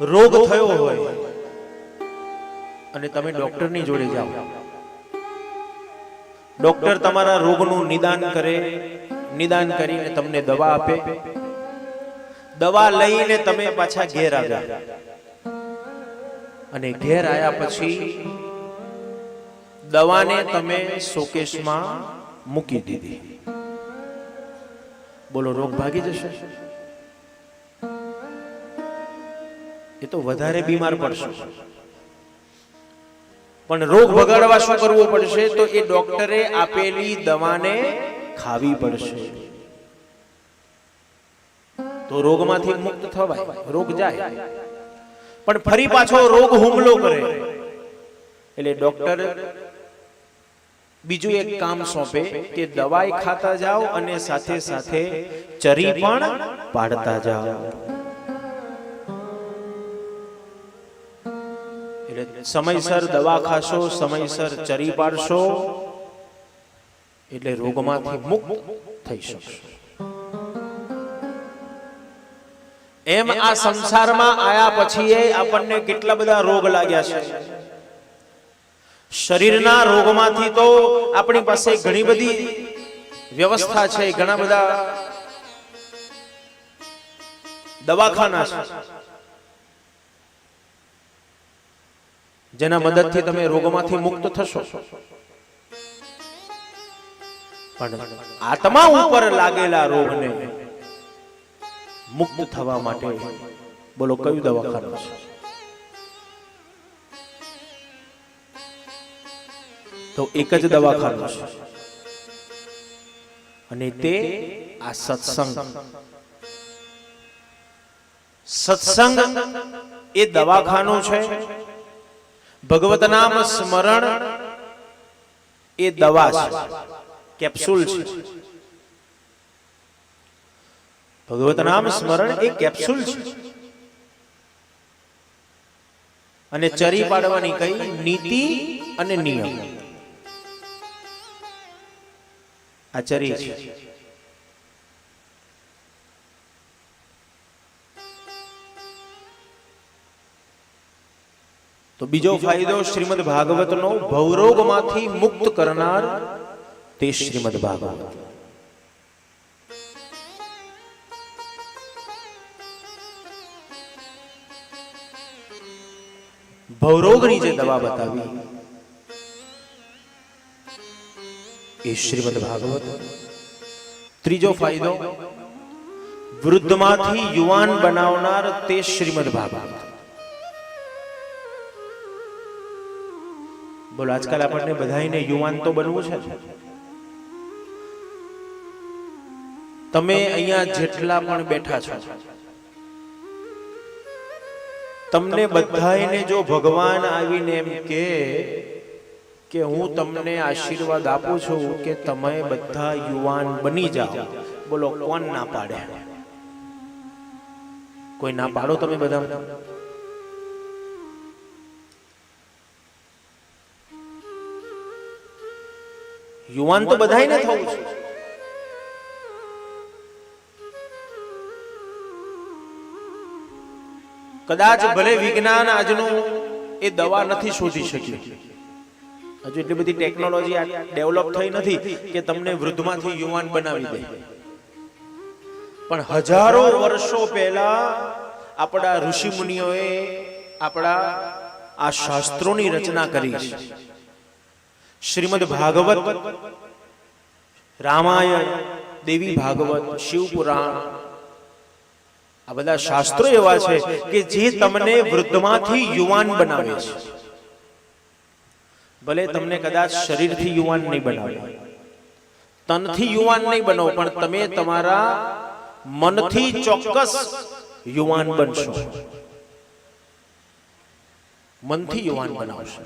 રોગ થયો હોય. અને તમે ડોક્ટરની જોડે જાઓ. ડોક્ટર તમારા રોગનું નિદાન કરે નિદાન કરીને તમને દવા આપે. દવા લઈને તમે પાછા ઘેર આવ્યા. અને ઘેર આવ્યા પછી દવાને તમે શોકેશમાં મૂકી દીધી. બોલો રોગ ભાગી જશે? એ તો વધારે બીમાર પડશે. પણ રોગ ભગાડવા શું કરવું પડશે? તો એ ડોક્ટરે આપેલી દવાને ખાવી પડશે. તો રોગમાંથી મુક્ત થવાય. રોગ જાય. પણ ફરી પાછો રોગ હુમલો કરે. એટલે ડોક્ટર બીજું એક કામ સોંપે કે દવાઈ ખાતા જાઓ અને સાથે સાથે ચરી પણ પાડતા જાઓ. એટલે સમયસર દવા ખાશો સમયસર ચરી પાડશો. એટલે રોગમાંથી મુક્ત થઈ શકશો. એમ આ સંસારમાં આયા પછી એ આપણને કેટલા બધા રોગ લાગ્યા છે. શરીરના રોગમાંથી તો આપણી પાસે ઘણી બધી વ્યવસ્થા છે ઘણા બધા દવાખાના છે. જેના મદદથી તમે રોગમાંથી મુક્ત થશો. પણ આત્મા ઉપર લાગેલા રોગને મુક્ત થવા માટે બોલો કયું દવાખાનું છે? તો એક જ દવાખાનું છે. અને તે આ સત્સંગ. સત્સંગ એ દવાખાનું છે. ભગવત નામ સ્મરણ એ દવા છે. કેપ્સ્યુલ છે. ભગવત નામ સ્મરણ એ કેપ્સ્યુલ છે. અને ચરી પાડવાની કઈ નીતિ અને નિયમ? આ ચરી છે. તો બીજો ફાયદો શ્રીમદ ભાગવતનો ભવરોગમાંથી મુક્ત કરનાર તે શ્રીમદ ભાગવત. ભવરોગની જે દવા બતાવી એ શ્રીમદ ભાગવત. ત્રીજો ફાયદો વૃદ્ધમાંથી યુવાન બનાવનાર તે શ્રીમદ ભાગવત. બોલો આજકાલ આપણને બધાને યુવાન તો બનવું છે. તમે અહીંયા જેટલા પણ બેઠા છો તમને બધાને જો ભગવાન આવીને એમ કે કે હું તમને આશીર્વાદ આપું છું કે તમે બધા યુવાન બની જાઓ. બોલો કોણ ના પાડે? કોઈ ના પાડો. તમે બધા? યુવાન તો બધાયને થવું છે. કદાચ ભલે વિજ્ઞાન આજનું એ દવા નથી શોધી શક્યું. હજુ એટલી બધી ટેકનોલોજી ડેવલપ થઈ નથી કે તમને વૃદ્ધમાંથી યુવાન બનાવી દે. પણ હજારો વર્ષો પહેલા આપણા ઋષિ મુનિઓએ આપણા આ શાસ્ત્રોની રચના કરી. છે શ્રીમદ ભાગવત, રામાયણ, દેવી ભાગવત, શિવપુરાણ, આ બધા શાસ્ત્રો એવા છે કે જે તમને વૃદ્ધમાંથી યુવાન બનાવે છે. ભલે તમને કદાચ શરીરથી યુવાન નહીં બનાવે, તનથી યુવાન નહીં બનો પણ તમે તમારા મનથી ચોક્કસ યુવાન બનશો. મનથી યુવાન બનાવશો.